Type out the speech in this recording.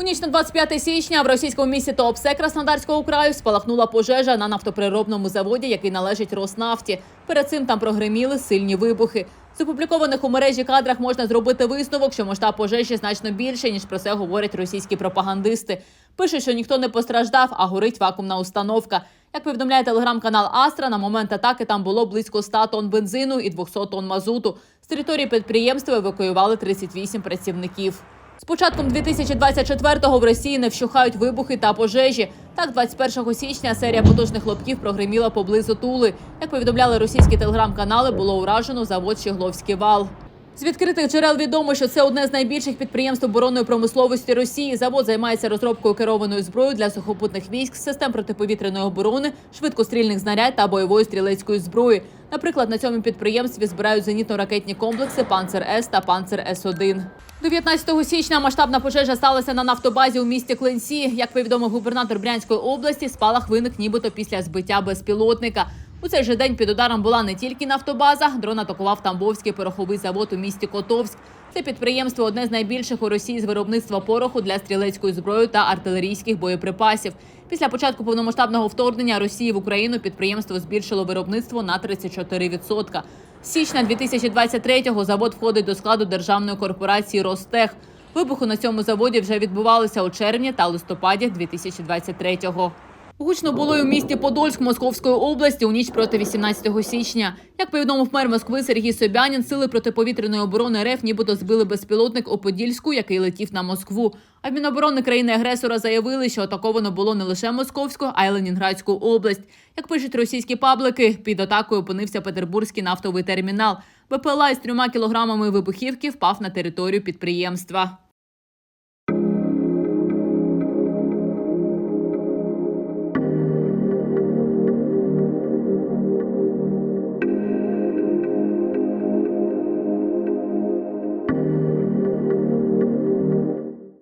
У ніч на 25 січня в російському місті Туапсе Краснодарського краю спалахнула пожежа на нафтоприробному заводі, який належить Роснафті. Перед цим там прогреміли сильні вибухи. З опублікованих у мережі кадрах можна зробити висновок, що масштаб пожежі значно більше, ніж про це говорять російські пропагандисти. Пишуть, що ніхто не постраждав, а горить вакуумна установка. Як повідомляє телеграм-канал Астра, на момент атаки там було близько 100 тонн бензину і 200 тонн мазуту. З території підприємства евакуювали 38 працівників. З початком 2024-го в Росії не вщухають вибухи та пожежі. Так, 21 січня серія потужних хлопків прогреміла поблизу Тули. Як повідомляли російські телеграм-канали, було уражено завод Щегловський вал. З відкритих джерел відомо, що це одне з найбільших підприємств оборонної промисловості Росії. Завод займається розробкою керованої зброї для сухопутних військ, систем протиповітряної оборони, швидкострільних знарядь та бойової стрілецької зброї. Наприклад, на цьому підприємстві збирають зенітно-ракетні комплекси Панцер С та Панцер С 1 19 січня масштабна пожежа сталася на нафтобазі у місті Клинці. Як повідомив губернатор Брянської області, спалах виник нібито після збиття безпілотника. У цей же день під ударом була не тільки нафтобаза, дрон атакував Тамбовський пороховий завод у місті Котовськ. Це підприємство одне з найбільших у Росії з виробництва пороху для стрілецької зброї та артилерійських боєприпасів. Після початку повномасштабного вторгнення Росії в Україну підприємство збільшило виробництво на 34%. З січня 2023-го завод входить до складу державної корпорації Ростех. Вибухи на цьому заводі вже відбувалися у червні та листопаді 2023-го. Гучно було й у місті Подольськ Московської області у ніч проти 18 січня. Як повідомив мер Москви Сергій Собянін, сили протиповітряної оборони РФ нібито збили безпілотник у Подільську, який летів на Москву. А Міноборони країни-агресора заявили, що атаковано було не лише Московську, а й Ленінградську область. Як пишуть російські паблики, під атакою опинився Петербурзький нафтовий термінал. БПЛА із трьома кілограмами вибухівки впав на територію підприємства.